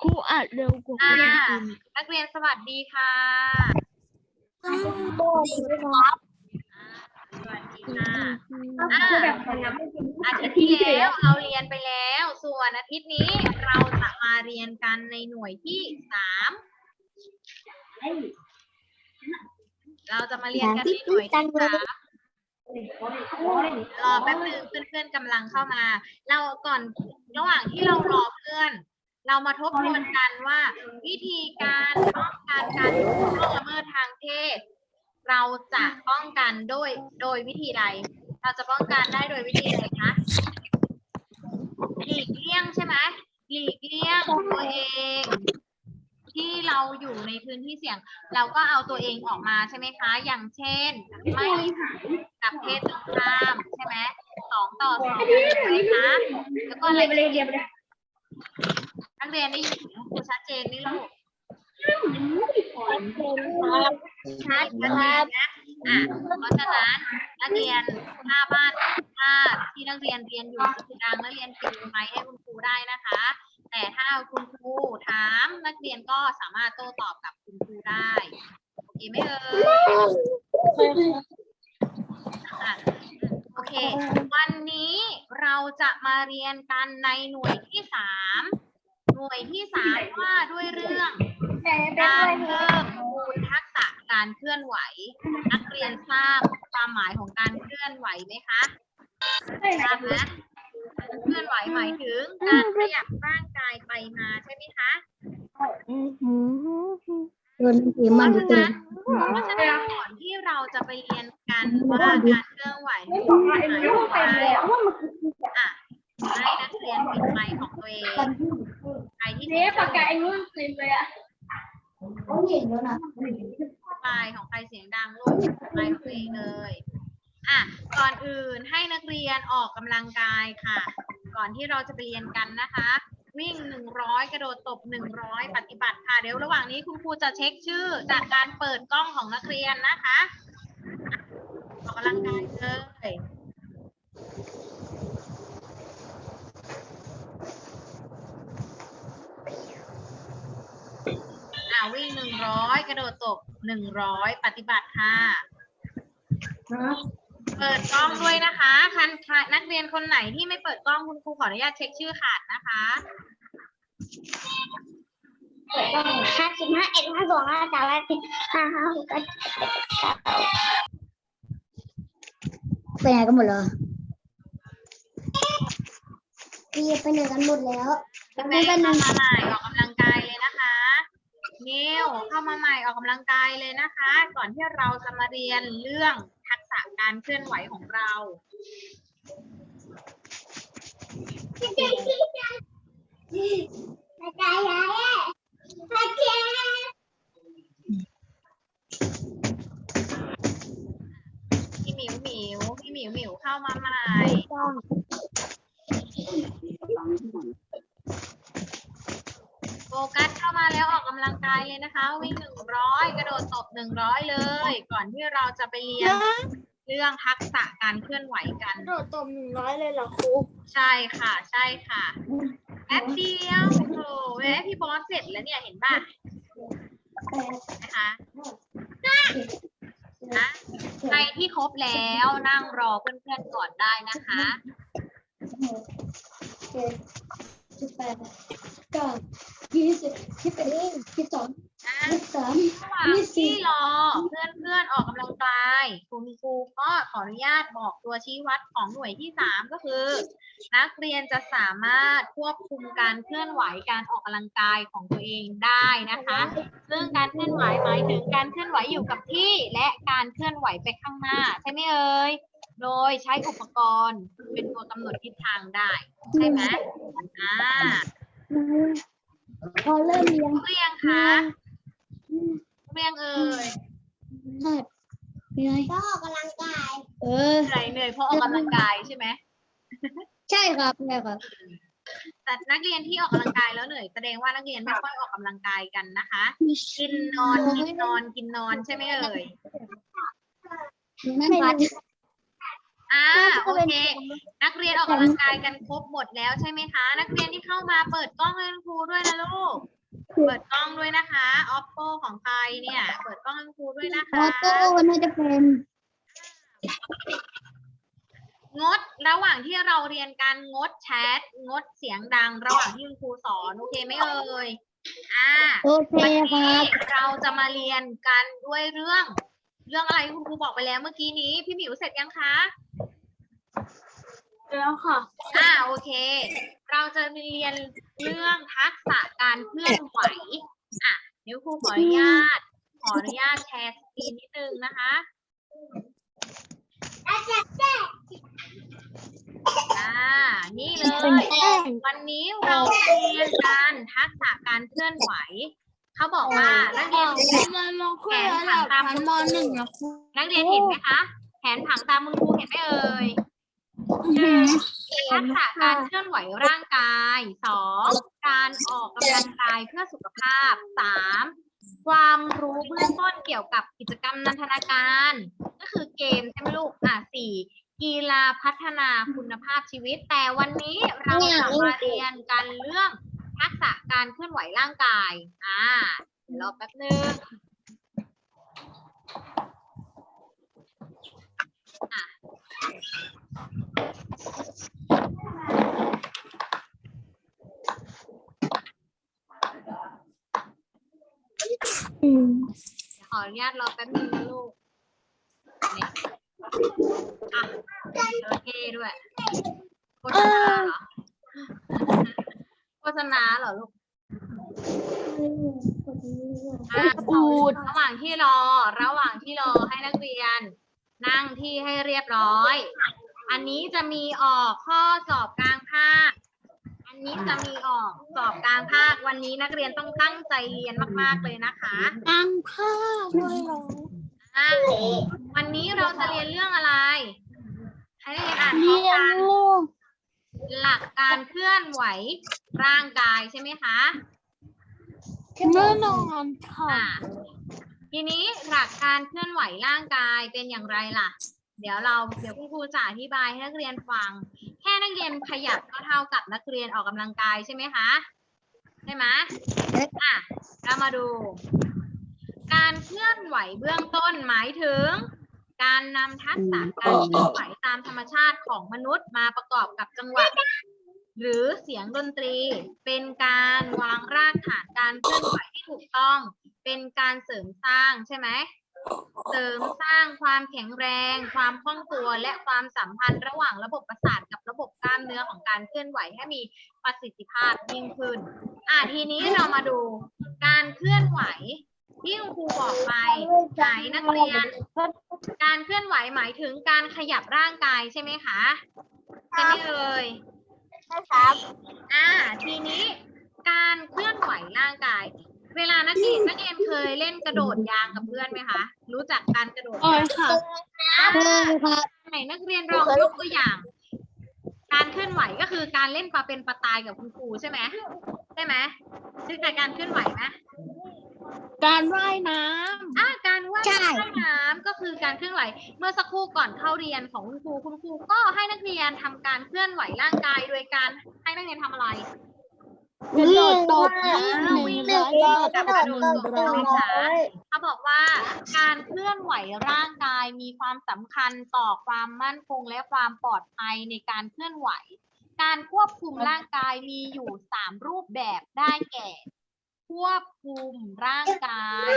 ครูอัดเร็วกว่าอ่าคนอื่นนักเรียนสวัสดีค่ะสวัสดีค่ะอ่าอาทิตย์ที่แล้วเราเรียนไปแล้ว ส่วนอาทิตย์นี้เราจะมาเรียนกันในหน่วยที่สามเราจะมาเรียนกันในหน่วยที่สาม รอแป๊บหนึงเพื่อนๆกำลังเข้ามา เราก่อนระหว่างที่เรารอเพื่อน เรามาทบทวนกันว่า วิธีการป้องกันการถูกล่วงละเมิดทางเพศ เราจะป้องกันโดยโดยวิธีใด เราจะป้องกันได้โดยวิธีไหนคะหลีกเลี่ยงใช่ไหมหลีกเลี่ยงตัวเอง ที่เราอยู่ในพื้นที่เสี่ยง เราก็เอาตัวเองออกมาใช่ไหมคะ อย่างเช่น ไม่กับเพศตรงข้ามใช่ไหมสองต่อสองนะคะแล้วก็อะไร นักเรียนได้ยินเสียงครูชัดเจนไหมลูกชัดนะครับอะเพราะฉะนั้นนักเรียนหน้าบ้านถ้าที่นักเรียนเรียนอยู่เสียงดังนักเรียนปิดไมค์ให้คุณครูได้นะคะ แต่ถ้าคุณครูถามนักเรียนก็สามารถโต้ตอบกับคุณครูได้โอเคไหมเอ่ยโอเค วันนี้เราจะมาเรียนกันในหน่วยที่สาม หน่วยที่สามว่าด้วยเรื่อง การเพิ่มมูลทักษะการเคลื่อนไหว นักเรียนทราบความหมายของการเคลื่อนไหวไหมคะทราบไหมเคลื่อนไหวหมายถึงการขยับร่างกายไปมาใช่ไหมคะโดนผีเพมันราะตัฉะวนั้นเพราะฉะนั้นก่อนที่เราจะไปเรียนกันว่าการเคลื่อนไหวมีความหมายอะไรอะ ให้นักเรียนปิดไมค์ของตัวเองใครที่เจ๊ปากกาไอ้นู้นเต็มเลยอะเขาเห็นแล้วนะไฟล์ของใครเสียงดังลูกไฟล์ของตัวเองเลยอะก่อนอื่นให้นักเรียนออกกำลังกายค่ะ ก่อนที่เราจะไปเรียนกันนะคะ วิ่งหนึ่งร้อยกระโดดตบหนึ่งร้อยปฏิบัติค่ะเดี๋ยวระหว่างนี้คุณครูจะเช็คชื่อ จากการเปิดกล้องของนักเรียนนะคะอะออกกำลังกายเลย วิ่งหนึ่งร้อยกระโดดตบหนึ่งร้อยปฏิบัติค่ะเปิดกล้องด้วยนะคะคันใครนักเรียนคนไหนที่ไม่เปิดกล้องคุณครูขออนุญาตเช็คชื่อขาดนะคะห้าสิบห้าเอ็ดห้าสองห้าสามห้าสี่ห้าห้าหกเจ็ดไปไหนกันหมดเลยพี่ไปไหนกันหมดแล้วนักเรียนเข้ามาใหม่ออกกำลัง นิวเข้ามาใหม่ออกกำลังกายเลยนะคะ ก่อนที่เราจะมาเรียนเรื่องทักษะการเคลื่อนไหวของเราพี่หมิวหมิวพี่หมิวหมิวเข้ามาใหม่ ฟกัสเข้ามาแล้วออกกำลังกายเลยนะคะ วิ่งหนึ่งร้อยกระโดดตบหนึ่งร้อยเลย ก่อนที่เราจะไปเรียนเรื่องทักษะการเคลื่อนไหวกัน โดดตบหนึ่งร้อยเลยเหรอครูใช่ใช่ค่ะ ใช่ค่ะแป๊บเดียวโอ้โหแม่พี่บอสเสร็จแล้วเนี่ยเห็นป่ะนะคะนะใครที่ครบแล้วนั่งรอเพื่อนๆก่อนได้นะคะเจ็ดสิบแปด เก้ายี่สิบยี่สิบเอ็ดยี่สิบสองอะยี่สิบสามระหว่างที่รอเพื่อนเพื่อนๆออกกำลังกายคุณครูก็ขออนุญาตบอกตัวชี้วัดของหน่วยที่สามก็คือ นักเรียนจะสามารถควบคุมการเคลื่อนไหวการออกกำลังกายของตัวเองได้นะคะ ซึ่งการเคลื่อนไหวหมายถึงการเคลื่อนไหวอยู่กับที่ และการเคลื่อนไหวไปข้างหน้า ใช่ไหมเอ่ย โดยใช้อุปกรณ์เป็นตัวกำหนดทิศทางได้ ใช่ไหมอ่า พอเริ่มเรียนเรียงคะเรียงเอ่ยหัดเหนื่อยก็ออกกำลังกาย เออเหนื่อยเหนื่อยเพราะออกกำลังกายใช่ไหมใช่ครับใช่ครับแต่นักเรียนที่ออกกำลังกายแล้วเหนื่อยแสดงว่านักเรียนไม่ค่อยออกกำลังกายกันนะคะกินนอนกินนอนกินนอนใช่ไหมเอ่ยนั่นครับ อะอ่าโอเค นักเรียนออกกำลังกายกันครบหมดแล้วใช่ไหมคะ นักเรียนที่เข้ามาเปิดกล้องให้คุณครูด้วยนะลูก เปิดกล้องด้วยนะคะ oppo ของใครเนี่ย เปิดกล้องให้คุณครูด้วยนะออคะโต้น่าจะเป็นงดระหว่างที่เราเรียนการงดแชทงดเสียงดังระหว่างที่คุณครูสอนโอเคไหมเอ่ยอ่าโอเควันคนี้รับเราจะมาเรียนกันด้วยเรื่อง เรื่องอะไรคุณครูบอกไปแล้วเมื่อกี้นี้ พี่หมิวเสร็จยังคะ แล้วค่ะอ่าโอเค เราจะเรียนเรื่องทักษะการเคลื่อนไหว อะเดี๋ยวครูขออนุญาต ขออนุญาตแชร์สกรีนนิดนึงนะคะอ่านี่เลย วันนี้เราจะเรียนกันทักษะการเคลื่อนไหว เขาบอกว่านักเรียนมันลงขึ้นระดับชั้นมหนึ่งนะครูนักเรียนเห็นไหมคะแผนผังตามมือครูเห็นไหมเอ่ยทักษะการเคลื่อนไหวร่างกายสองการออกกำลังกายเพื่อสุขภาพสามความรู้เบื้องต้นเกี่ยวกับกิจกรรมนันทนาการ ก็คือเกมใช่ไหมลูกอะสี่กีฬาพัฒนาคุณภาพชีวิต แต่วันนี้เราจะมาเรียนกันเรื่อง ทักษะการเคลื่อนไหวร่างกาย อ่าเดี๋ยวรอแป๊บนึงขออนุญาตรอแป๊บนึงนะลูกนี่อะจระเข้ด้วยโฆษณาเหรอ ฆษณาเหรอลูกอะอูดระหว่างที่รอ ระหว่างที่รอให้นักเรียน นั่งที่ให้เรียบร้อย อันนี้จะมีออกข้อสอบกลางภาค อันนี้จะมีออกสอบกลางภาค วันนี้นักเรียนต้องตั้งใจเรียนมาก ๆ เลยนะคะตั้งค่าด้วยเหรออะวันนี้เราจะเรียนเรื่องอะไรให้นักเรียนอ่านพร้อเรีมยกันนลูก หลักการเคลื่อนไหวร่างกายใช่ไหมคะแน่นอนค่ะอะทีนี้หลักการเคลื่อนไหวร่างกายเป็นอย่างไรล่ะ เดี๋ยวเราเดี๋ยวคุณครูจะอธิบายให้นักเรียนฟัง แค่นักเรียนขยับก็เท่ากับนักเรียนออกกำลังกายใช่ไหมคะใช่ไหมอะเรามาดู การเคลื่อนไหวเบื้องต้นหมายถึง การนำทักษะการเคลื่อนไหวตามธรรมชาติของมนุษย์มาประกอบกับจังหวะ หรือเสียงดนตรี เป็นการวางรากฐานการเคลื่อนไหวที่ถูกต้อง เป็นการเสริมสร้างใช่ไหมเสริมสร้างความแข็งแรง ความคล่องตัว และความสัมพันธ์ระหว่างระบบประสาทกับระบบกล้ามเนื้อของการเคลื่อนไหวให้มีประสิทธิภาพยิ่งขึ้น อะทีนี้เรามาดูการเคลื่อนไหว ที่คุณครูบอกไปไหนนักเรียน การเคลื่อนไหวหมายถึงการขยับร่างกายใช่ไหมคะใช่ไหมเอ่ยครับอ่าทีนี้การเคลื่อนไหวร่างกาย เวลานักเรียนนักเรียนเคยเล่นกระโดดยางกับเพื่อนไหมคะ รู้จักการกระโดดโอ้ยายงค่ะอ่าเคยครับไหนนักเรียนลองยกตัวอย่าง การเคลื่อนไหวก็คือการเล่นปลาเป็นปลาตายกับคุณครูใช่ไหมใช่ไหมชื่อการเคลื่อนไหวไหม การว่ายน้อ่าการว่ายใช่ น้ำก็คือการเคลื่อนไหว เมื่อสักครู่ก่อนเข้าเรียนของคุณครูคุณครูก็ให้นักเรียนทำการเคลื่อนไหวร่างกายโดยการให้นักเรียนทำอะไรำกระโดดตบวิ่งหนึ่งร้อยกับกระโดดตบหนึ่งร้อยเขาบอกว่าการเคลื่อนไหวร่างกายมีความสำคัญต่อความมั่นคงและความปลอดภัยในการเคลื่อนไหว การควบคุมร่างกายมีอยู่สามรูปแบบได้แก่ ควบคุมร่างกาย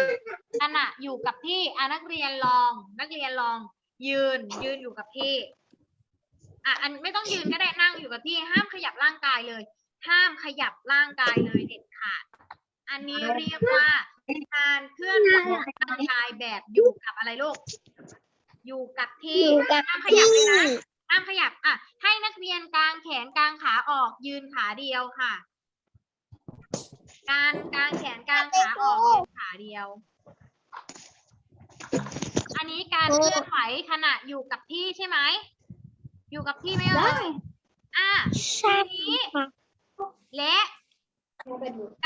ขณะอยู่กับที่อะนักเรียนลอง นักเรียนลอง ยืนยืนอยู่กับที่อะอันไม่ต้องยืนก็ได้นั่งอยู่กับที่ ห้ามขยับร่างกายเลย ห้ามขยับร่างกายเลยเด็ดขาด อันนี้เรียกว่าการเคลื่อนไหวร่างกายแบบอยู่กับอะไรลูกอยู่กับที่ห้ามขยับเลยนะห้ามขยับอะให้นักเรียนกางแขนกางขาออกยืนขาเดียวค่ะ การกางแขนกางขาออกยืนขาเดียว อันนี้การเคลื่อนไหวขณะอยู่กับที่ใช่ไหม อยู่กับที่ไหมเอ่ยอะใช่ทีนี้และ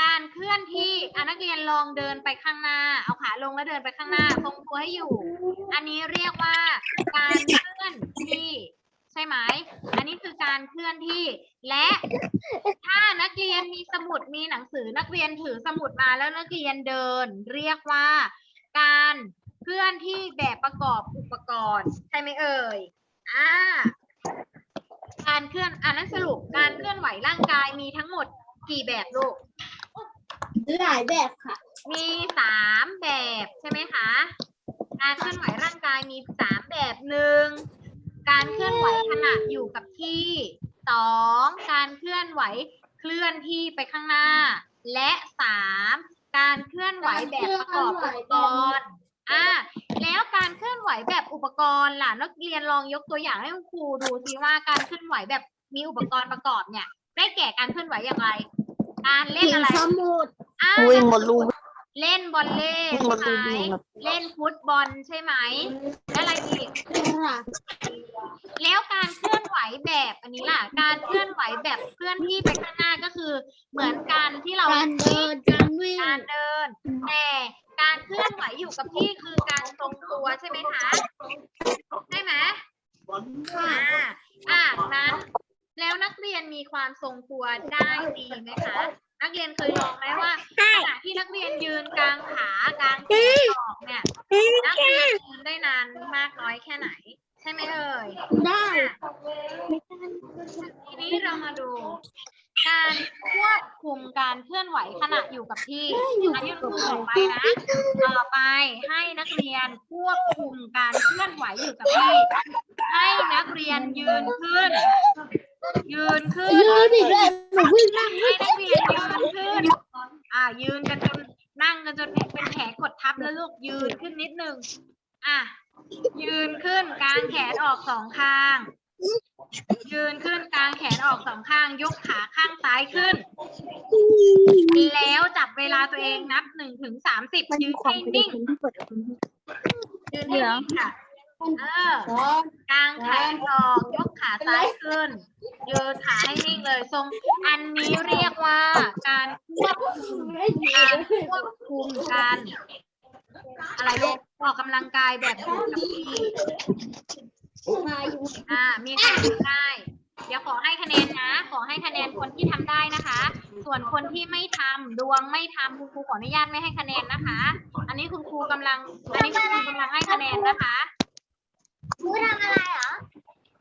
การเคลื่อนที่อะนักเรียนลองเดินไปข้างหน้า เอาขาลงแล้วเดินไปข้างหน้าทรงตัวให้อยู่ อันนี้เรียกว่าการเคลื่อนที่ ใช่ไหม อันนี้คือการเคลื่อนที่ และถ้านักเรียนมีสมุดมีหนังสือนักเรียนถือสมุดมาแล้วนักเรียนเดิน เรียกว่า การเคลื่อนที่แบบประกอบอุปกรณ์ใช่ไหมเอ่ยอ่าการเคลื่อนอ่านั้นสรุปการเคลื่อนไหวร่างกายมีทั้งหมดกี่แบบลูกหลายแบบค่ะ มีสามแบบใช่ไหมคะ การเคลื่อนไหวร่างกายมีสามแบบหนึ่ง การเคลื่อนไหวขณะอยู่กับที่สองการเคลื่อนไหวเคลื่อนที่ไปข้างหน้า และสามการเคลื่อนไหวแบบประกอบอุปกรณ์อะแล้วการเคลื่อนไหวแบบอุปกรณ์ล่ะนักเรียนลองยกตัวอย่างให้คุณครูดูสิว่าการเคลื่อนไหวแบบมีอุปกรณ์ประกอบเนี่ย ได้แก่การเคลื่อนไหวอย่างไร การเล่นอะไรสมุดอะวิ่งบนลูก เล่นบอลเล่วิ่งบนใช่ลูกไหมวิ่งครับเล่นฟุตบอลใช่ไหมและอะไรอีกค่ะแล้วการเคลื่อนไหวแบบอันนี้ล่ะ การเคลื่อนไหวแบบเคลื่อนที่ไปข้างหน้าก็คือ เหมือนการที่เราการเดินการวิ่งการเดินแต่การเคลื่อนไหวอยู่กับที่คือการทรงตัวใช่ไหมคะใช่ไหมอ่าอ่านั้นแล้วนักเรียนมีความทรงตัวได้ดีไหมคะ นักเรียนเคยลองไหมว่าขณะที่นักเรียนยืนกลางขากลางแขนออกเนี่ยนักเรียนยืนได้นานมากน้อยแค่ไหน ใช่ไหมเอ่ยได้ทีนี้เรามาดู การควบคุมการเคลื่อนไหวขณะอยู่กับที่อันนี้คือต่อไปนะต่อไปให้นักเรียนควบคุมการเคลื่อนไหวอยู่กับที่ ให้นักเรียนยืนขึ้น ยืนขึ้นยืนอีกเลยหนูวิ่งนั่งให้นักเรียนยืนขึ้น อ่า ยืนกันจนนั่งกันจนเป็นแผลกดทับแล้วลูกยืนขึ้นนิดนึงอะยืนขึ้นกางแขนออกสองข้าง ยืนขึ้นกางแขนออกสองข้าง ยกขาข้างซ้ายขึ้น แล้วจับเวลาตัวเองนับหนึ่งถึงสามสิบยืนให้นิ่งยืนให้นิ่งค่ะ เออกางแขนออกยกขาซ้ายขึ้น ยืนขาให้นิ่งเลยทรง อันนี้เรียกว่า การควบคุมการควบคุมการอะไรลูกออกกำลังกายแบบอยู่กับที่มาอยู่อ่า มีคนทำได้ เดี๋ยวขอให้คะแนนนะ ขอให้คะแนนคนที่ทำได้นะคะ ส่วนคนที่ไม่ทำดวงไม่ทำคุณครูขออนุญาตไม่ให้คะแนนนะคะ อันนี้คุณครูกำลัง อันนี้คุณครูกำลังให้คะแนนนะคะ ครูทำอะไรเหรอ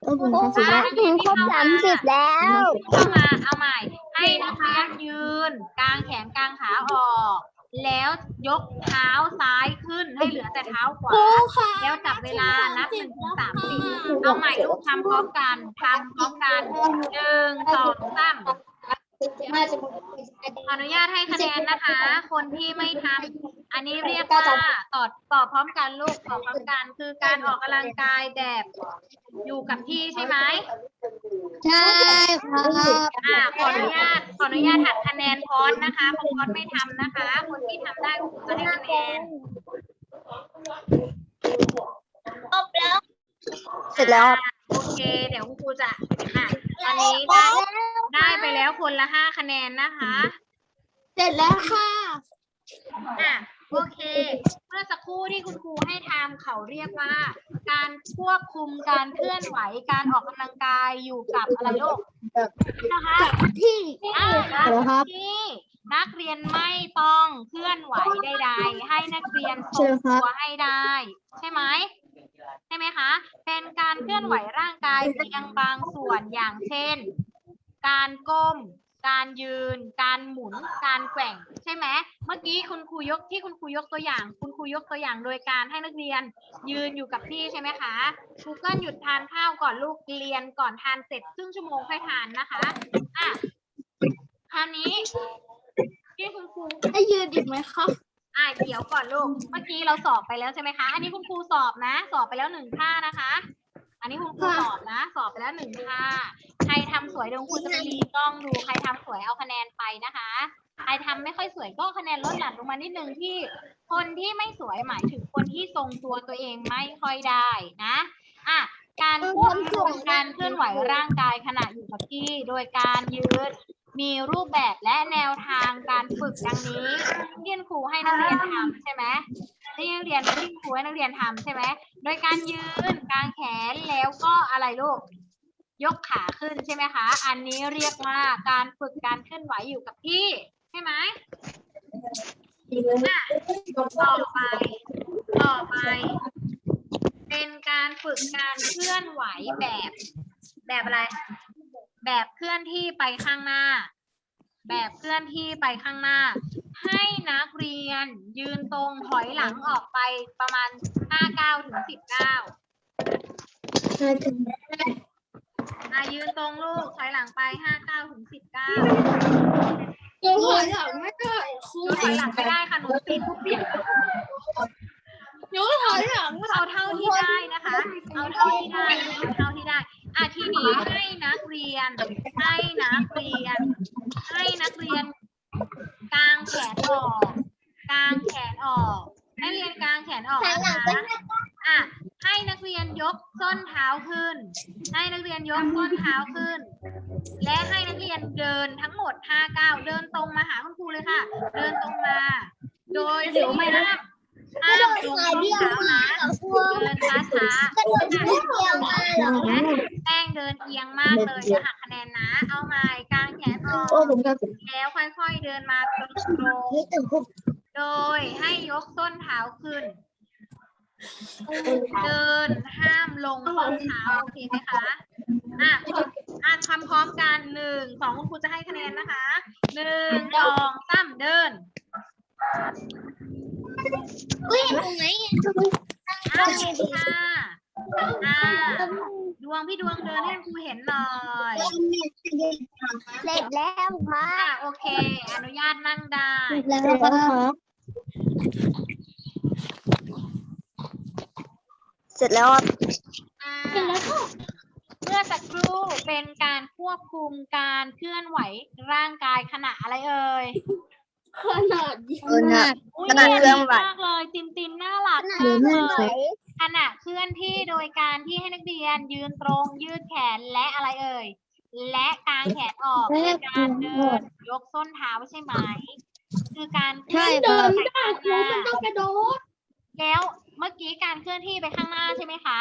ก็ถึงจะสิบแล้วถึงครบสามสิบแล้ววเข้ามาเอาใหม่ ให้นักเรียนยืน กางแขนกางขาออก แล้วยกเท้าซ้ายขึ้นให้เหลือแต่เท้าขวาค่ะแล้วจับเวลานับหนึ่งถึงสามสิบเอาใหม่ลูกทำพร้อมกันทำพร้อมกันหนึ่งสองสามมาจะ ขออนุญาตให้คะแนนนะคะ คนที่ไม่ทำอันนี้เรียกว่าตอบตอบพร้อมกันลูกตอบพร้อมกันคือการออกกำลังกายแบบอยู่กับที่ใช่ไหมใช่ครับอ่าขออนุญาตขออนุญาตหักคะแนนพอดนะคะเพราะพอดไม่ทำนะคะ คนที่ทำได้คุณครูจะให้คะแนนครบแล้วเสร็จแล้ว โอเค เดี๋ยวคุณครูจะอะ ตอนนี้ได้ได้ไปแล้วคนละห้าคะแนนนะคะเสร็จแล้วค่ะอะโอเค เมื่อสักครู่ที่คุณครูให้ทำเขาเรียกว่า การควบคุมการเคลื่อนไหวการออกกำลังกายอยู่กับอะไรลูกนะคะที่อ่าเหรอครับที่นักเรียนไม่ต้องเคลื่อนไหวใดๆให้นักเรียนทรงตัวให้ได้ ใช่ไหมใช่ไหมคะ เป็นการเคลื่อนไหวร่างกายเพียงบางส่วนอย่างเช่น การก้ม การยืน การหมุน การแกว่ง ใช่ไหม เมื่อกี้คุณครูยกที่คุณครูยกตัวอย่าง คุณครูยกตัวอย่างโดยการให้นักเรียนยืนอยู่กับที่ใช่ไหมคะครูเกิลหยุดทานข้าวก่อนลูกเรียนก่อนทานเสร็จครึ่งชั่วโมงค่อยทานนะคะ อะคราวนี้ที่คุณครูให้ยืนอีกไหมคะ อะเดี๋ยวก่อนลูก เมื่อกี้เราสอบไปแล้วใช่ไหมคะ อันนี้คุณครูสอบนะ สอบไปแล้วหนึ่งท่านะคะ อันนี้คุณครูสอบนะ สอบไปแล้วหนึ่งท่า ใครทำสวยเดี๋ยวคุณจะไปรีกล้องดู ใครทำสวยเอาคะแนนไปนะคะ ใครทำไม่ค่อยสวยก็คะแนนลดหลั่นลงมานิดนึงที่ คนที่ไม่สวยหมายถึงคนที่ทรงตัวตัวเองไม่ค่อยได้นะ อะการควบคุมการเคลื่อนไหวร่างกายขณะอยู่กับที่ โดยการยืน มีรูปแบบและแนวทางการฝึกดังนี้ที่คุณครูให้นักเรียนทำใช่ไหมที่นเรียนที่ครูให้นักเรียนทำใช่ไหมโดยการยืนกางแขนแล้วก็อะไรลูก ยกขาขึ้นใช่ไหมคะ อันนี้เรียกว่าการฝึกการเคลื่อนไหวอยู่กับที่ใช่ไหมอ่ต่อไป ต่อไป เป็นการฝึกการเคลื่อนไหวแบบ แบบอะไร แบบเคลื่อนที่ไปข้างหน้า แบบเคลื่อนที่ไปข้างหน้า ให้นักเรียนยืนตรงถอยหลังออกไปประมาณ5 9ถึง19อะยืนตรงลูกถอยหลังไป5 9ถึง19ยังถอยหลังไม่ได้ครูหนูถอยหลังไม่ได้ค่ะหนูติดทุกเสียงยังถอยหลังเอาเท่าที่ได้นะคะ เอาเท่าที่ได้เอาเท่าที่ได้อะทีนี้ให้นัก เรียน ให้นักเรียน ให้นักเรียน กางแขนออก กางแขนออก ให้เรียนกางแขนออกนะคะอะให้นักเรียนยกส้นเท้าขึ้น ให้นักเรียนยกส้นเท้าขึ้น และให้นักเรียนเดินทั้งหมด5ก้าวเดินตรงมาหาคุณครูเลยค่ะ เดินตรงมา โดยที่ห้าม ห้ามลงรองเท้านะเดินช้าช้าๆแป้งเดินเอียงมากเลยจะหักคะแนนนะ เอาใหม่กางแขนออกโอ้ผมก็แล้วค่อยๆเดินมาตรงๆโดยให้ยกส้นเท้าขึ้น เดินห้ามลงส้นเท้าโอเคไหมคะ อะอ่านคำพร้อมกันหนึ่งสองคุณครูจะให้คะแนนนะคะหนึ่งสองสามเดิน อ้าวค่ะอ่าดวงพี่ดวงเดินให้คุณครูเห็นหน่อยเสร็จแล้วครัอะโอเค อนุญาตนั่งได้บแล้วครับเสร็จแล้วครับอ่าเมื่อสักครู่เป็นการควบคุมการเคลื่อนไหวร่างกายขณะอะไรเอ่ย ขนาดนี้เออนะอุ๊ยขณะเคลื่อนไหวดีมากเลยตินตินน่ารักหมารือกไม่เลไหวยขณะเคลื่อนที่โดยการที่ให้นักเรียนยืนตรงยืดแขนและอะไรเอ่ย และกางแขนออกด้วยการเดินยกส้นเท้าใช่ไหม คือการเคลื่อนเดินไปได้ข้างคหรูน้ามันต้องกระโดดแล้วเมื่อกี้การเคลื่อนที่ไปข้างหน้าใช่ไหมคะ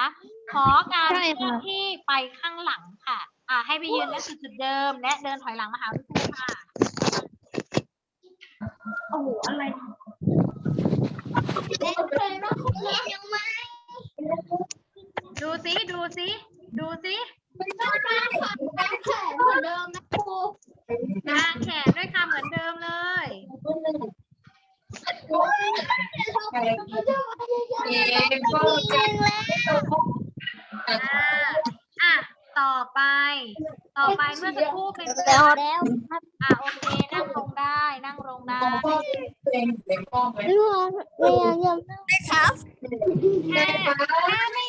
ขอการเคลื่อนที่ไปข้างหลังค่ะ อ่าให้ไปยืนณจุดเดิม และเดินถอยหลังมาหาคุณครูค่ะ โอ้โหอะไรเล่นเลยนะครูยังไม่ดูซิดูซิดูซิมันต้องการฝังการแขนเหมือนเดิมนะครูกางแขนด้วยค่ะเหมือนเดิมเลยอ่าอะ ต่อไป ต่อไปเมื่อสักครู่เป็นแล้วแล้วอะโอเคนั่งลงได้ นั่งลงได้ไม่ยังยังครับแค่ถ้าไม่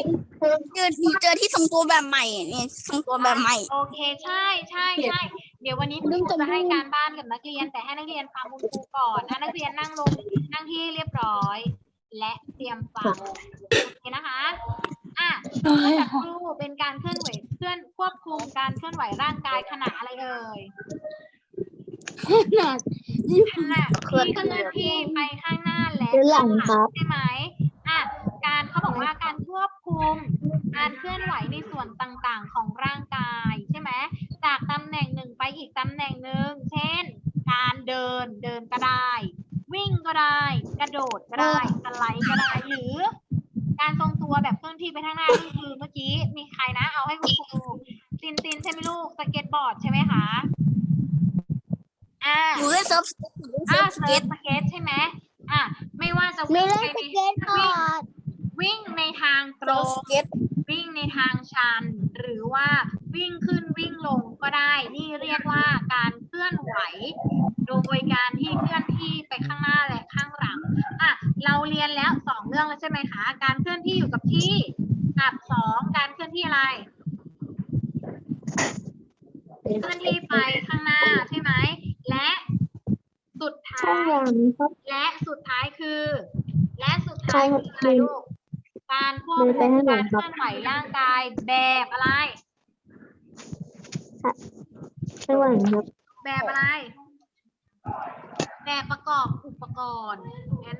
เจอที่เจอที่ทรงตัวแบบใหม่เนี่ยทรงตัวแบบใหม่ โอเคใช่ใช่ใช่เดี๋ยววันนี้คุณครูจะให้การบ้านกับนักเรียน แต่ให้นักเรียนฟังคุณครูก่อนนะนักเรียนนั่งลงนั่งที่เรียบร้อย และเตรียมฟังโอเคนะคะ อะเมื่อสักครู่เป็นการเคลื่อนไหวเคลื่อนควบคุมการเคลื่อนไหวร่างกายขณะอะไรเอ่ยขนาดขณะที่เคลื่อนที่ไปข้างหน้าและเดินหลังครับใช่ไหมอะการเขาบอกว่าการควบคุมการเคลื่อนไหวในส่วนต่างๆของร่างกายใช่ไหมจากตำแหน่งหนึ่งไปอีกตำแหน่งหนึ่งเช่น การเดินเดินก็ได้ วิ่งก็ได้ กระโดดก็ได้สไลด์ก็ได้หรือ การทรงตัวแบบเคลื่อนที่ไปข้างหน้าก็คือเมื่อกี้มีใครนะ เอาให้คุณครูตินตินใช่ไหมลูกสเก็ตบอร์ดใช่ไหมคะอ่าอยู่เล่นเซิร์ฟอ่าเซิร์ฟสเซิเก็ร์ตฟสเก็ตใช่ไหมอะไม่ว่าจะไม่วิ่งเล่นไปสเก็ตบอร์ดวิ่งในทางตรเซิร์ฟงสเก็ตวิ่งในทางชัน หรือว่าวิ่งขึ้นวิ่งลงก็ได้ นี่เรียกว่าการเคลื่อนไหว โดยการที่เคลื่อนที่ไปข้างหน้าและข้างหลังอะเราเรียนแล้วสองเรื่องแล้วใช่ไหมคะ การเคลื่อนที่อยู่กับที่กับสองการเคลื่อนที่อะไร เคลื่อนที่ไปข้างหน้าใช่ไหม และสุดท้ายครับและสุดท้ายคือ และสุดท้ายคืออะไรลูกการควบเดินไปคุมให้หน่กาอยรคเครับลื่อนไหวร่างกายแบบอะไรไม่ไหวครับแบบอะไร แบบประกอบอุปกรณ์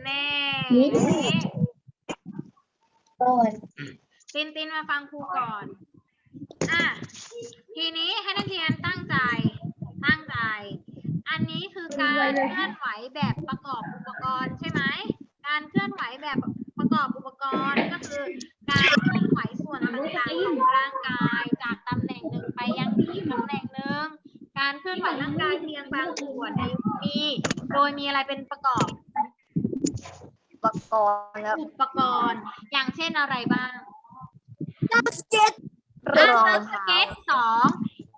แน่ๆนี่นี่ ก่อนตินตินมาฟังครูก่อน อะ ทีนี้ให้นักเรียนตั้งใจ ตั้งใจ อันนี้คือการเคลื่อนไหวแบบประกอบอุปกรณ์ใช่ไหม การเคลื่อนไหวแบบประกอบอุปกรณ์ก็คือ การเคลื่อนไหวส่วนต่างๆของร่างกายจากตำแหน่งหนึ่งไปยังอีกตำแหน่งหนึ่ง การเคลื่อนไหวร่างกายเพียงบางส่วนในมีโดยมีอะไรเป็นประกอบ อุปกรณ์ครับอุปกรณ์ อย่างเช่นอะไรบ้างสเก็ตอะสเก็ตสอง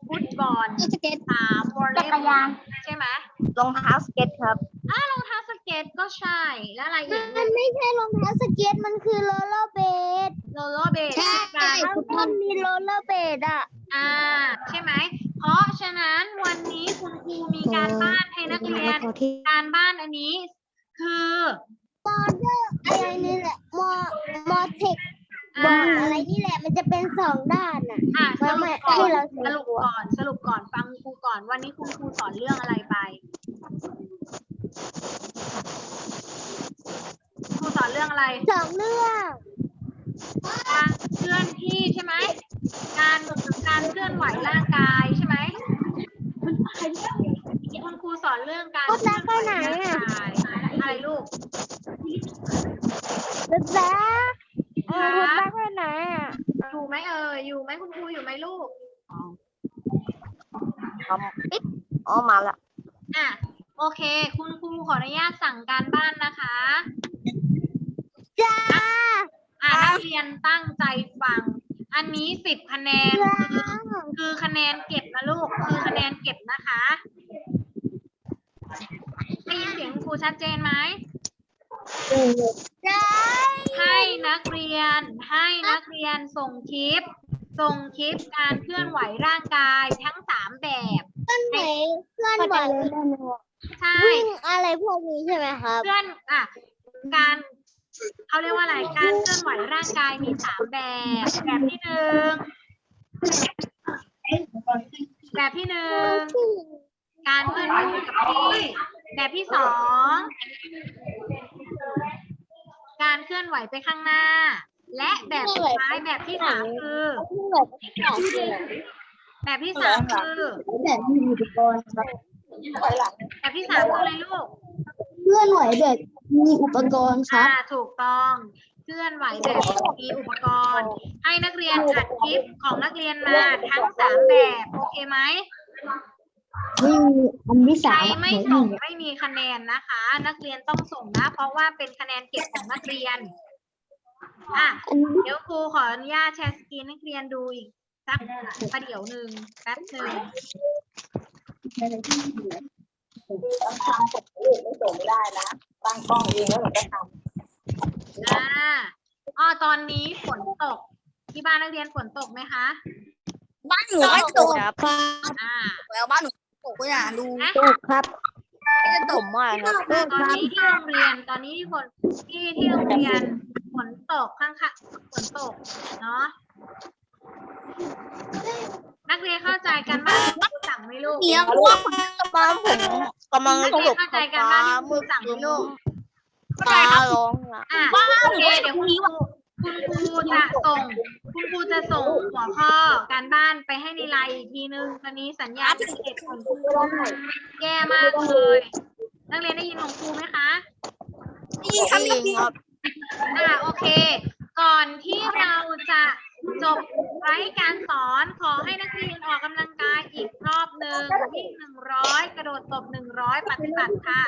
ฟุตบอลสเก็ตสามวอลเลย์บอลใช่ไหมรองเท้าสเก็ตครับอ่ารองเท้าสเก็ตก็ใช่ แล้วอะไรอีกมันไม่ใช่รองเท้าสเก็ตมันคือโรลเลอร์เบดโรลเลอร์เบลมันมีโรลเลอร์เบดอะ อ่า ใช่ไหม เพราะฉะนั้นวันนี้คุณครูมีการบ้านให้นักเรียน การบ้านอันนี้ คืออะไรนี่แหละมอมอเทคบอ่าอลอะไรนี่แหละ มันจะเป็นสองด้านอะอ่าสรุปก่อให้นเราสรุปก่อนสรุปก่อนฟังครูก่อน วันนี้คุณครูสอนเรื่องอะไรไปครูสอนเรื่องอะไรสองเรื่องการเคลื่อนที่ใช่ไหม การการเคลื่อนไหวร่างกายใช่ไหมคุณครูสอนเรื่องการเคลื่อนไหวร่างกายอะไรลูกศึกษาเออคุณตั้งไว้ไหนอะอยู่ไหมเอ่ยอยู่ไหมคุณครูอยู่ไหมลูกปิ๊กอ๋อมาละอะโอเค คุณครูขออนุญาตสั่งการบ้านนะคะจ้าอะนักเรียนตั้งใจฟัง อันนี้สิบคะแนนจ้าคือคะแนนเก็บนะลูก คือคะแนนเก็บนะคะได้ยินเสียงครูชัดเจนไหมจ้าให้นักเรียนให้นักเรียนส่งคลิป ส่งคลิปการเคลื่อนไหวร่างกายทั้งสามแบบเคลื่อนไหวเคลื่อนไหวใช่วิ่งอะไรพวกนี้ใช่ไหมครับเคลื่อนอะการ เขาเรียกว่าอะไรการเคลื่อนไหวร่างกายมีสามแบบ แบบที่หนึ่งแบบที่หนึ่งการเคลื่อนไหวกับที่แบบที่สองการเคลื่อนไหวไปข้างหน้า และแบบสุดท้ายแบบที่สามคือแบบที่สามคือแบบมีอุปกรณ์ครับแบบที่สามคืออะไรลูก เคลื่อนไหวแบบมีอุปกรณ์ครัอ่าบถูกต้องเคลื่อนไหวแบบมีอุปกรณ์ ให้นักเรียนอัดคลิปของนักเรียนมาทั้งสามแบบโอเคไหมนี่อันที่ใครสามไม่ส่งไม่มีคะแนนนะคะ นักเรียนต้องส่งนะ เพราะว่าเป็นคะแนนเก็บของนักเรียนอะอันนี้เดี๋ยวครูขออนุญาตแชร์สกรีนให้นักเรียนดูอีกสักประเดี๋ยวหนึ่งแป๊บหนึ่ง ตั้งกล้องเองแล้วเราก็ทอ่าอ๋อตอนนี้ฝนตก ที่บ้านนักเรียนฝนตกไหมคะ บ้านหนูไม่ตกครับอ่า แล้วบ้านหนูตกก็อย่าดูนะถูกครับไม่ได้ตกมากครับตอนนี้ที่โรงเรียนตอนนี้ที่ฝนที่ที่โรงเรียนฝนตกข้างค่ะฝนตกเนาะ นักเรียนเข้าใจกันบ้างที่ครูสั่งไหมลูกเนี้ยเพราะว่าฝนตกมาผมกำลังนักตเรียนกเข้าใจกันบ้างที่ครูสั่งไหมลูกฟ้าร้องละอะบ้านโอเคเดี๋ยวคุณครูคุณครูจะส่ง คุณครูจะส่งหัวข้อการบ้านไปให้ในไลน์อีกทีนึงตอนนี้สัญญาณอินเทอร์เน็ตของคุณครูแย่มากเลย นักเรียนได้ยินของครูไหมคะนี่ครับนี่ครับอ่าโอเค ก่อนที่เราจะ จบไว้การสอนขอให้นักเรียนออกกำลังกายอีกรอบหนึ่งวิ่งหนึ่งร้อยกระโดดตบหนึ่งร้อยปฏิบัติค่ะ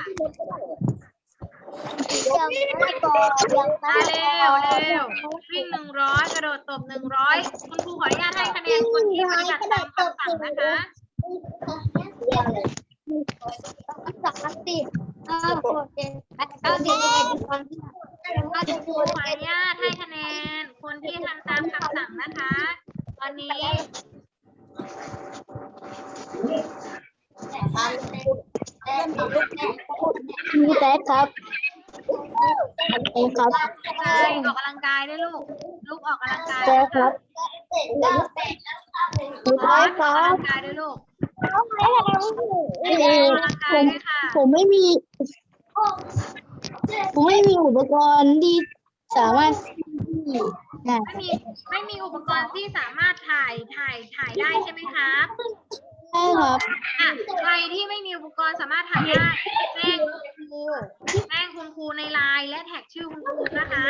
มาเร็วเร็ววิ่งหนึ่งร้อยกระโดดตบหนึ่งร้อยคุณครูขออนุญาตให้คะแนนคนที่ปฏิบัติตามคำสั่งนะคะสามสิบห้าหกเจ็ดแปดเก้าสิบสิบเอ็ดสิบสองสิบสาม สิบครูขออนุญาตให้คะแนน คนที่ทำตามคำสั่งนะคะ ตอนนี้มีแป๊กครับ เองครับใช่ออกกำลังกายด้วยลูก ลูกออกกำลังกายแป๊ด้วยกครับมีอแป๊กอกครักำลับงกายด้วยลูกเอออกกำลังกายด้วยค่ะ ผมไม่มี ผมไม่มีอุปกรณ์ที่สามารถไม่มีไม่มีอุปกรณ์ที่สามารถถ่ายถ่ายถ่ายได้ใช่ไหมครับใช่ครับอะใครที่ไม่มีอุปกรณ์สามารถถ่ายได้แจ้งคุณครูแจ้งคุณครูในไลน์และแท็กชื่อคุณครูนะคะ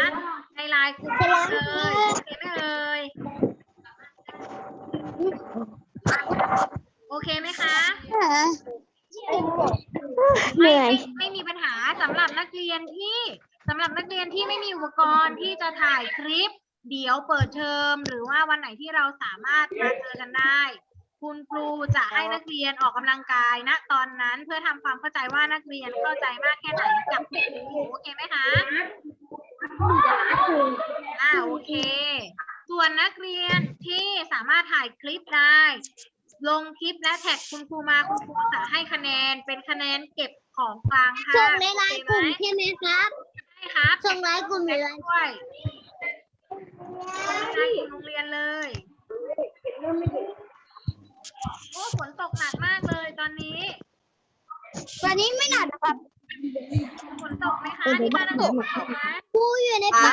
ในไลน์กลุ่มเลยโอเคไหมเอ่ยโอเคไหมคะเหไม่นื่อยไม่ไม่มีปัญหา สำหรับนักเรียนที่สำหรับนักเรียนที่ไม่มีอุปกรณ์ที่จะถ่ายคลิป เดี๋ยวเปิดเทอม หรือว่าวันไหนที่เราสามารถมาเจอกันได้ คุณครูจะให้นักเรียนออกกำลังกายณตอนนั้นเพื่อทำความเข้าใจว่านักเรียนเข้าใจมากแค่ไหนกับคุณครูโอเคไหมคะอ่าโอเค ส่วนนักเรียนที่สามารถถ่ายคลิปได้ ลงคลิปและแท็กคุณครูมาคุณครูจะให้คะแนนเป็นคะแนนเก็บ ของกลางค่ะส่งในไลน์กลุ่มใช่ไหมครับใช่ครับส่งไลน์กลุ่มหรือไลน์ด้วยในโรงเรียนเลยโอ้ฝนตกหนักมากเลยตอนนี้วันนี้ไม่หนักนะครับฝนตกไหมคะที่บ้านเราฝนตกไหมครูอยู่ในป่า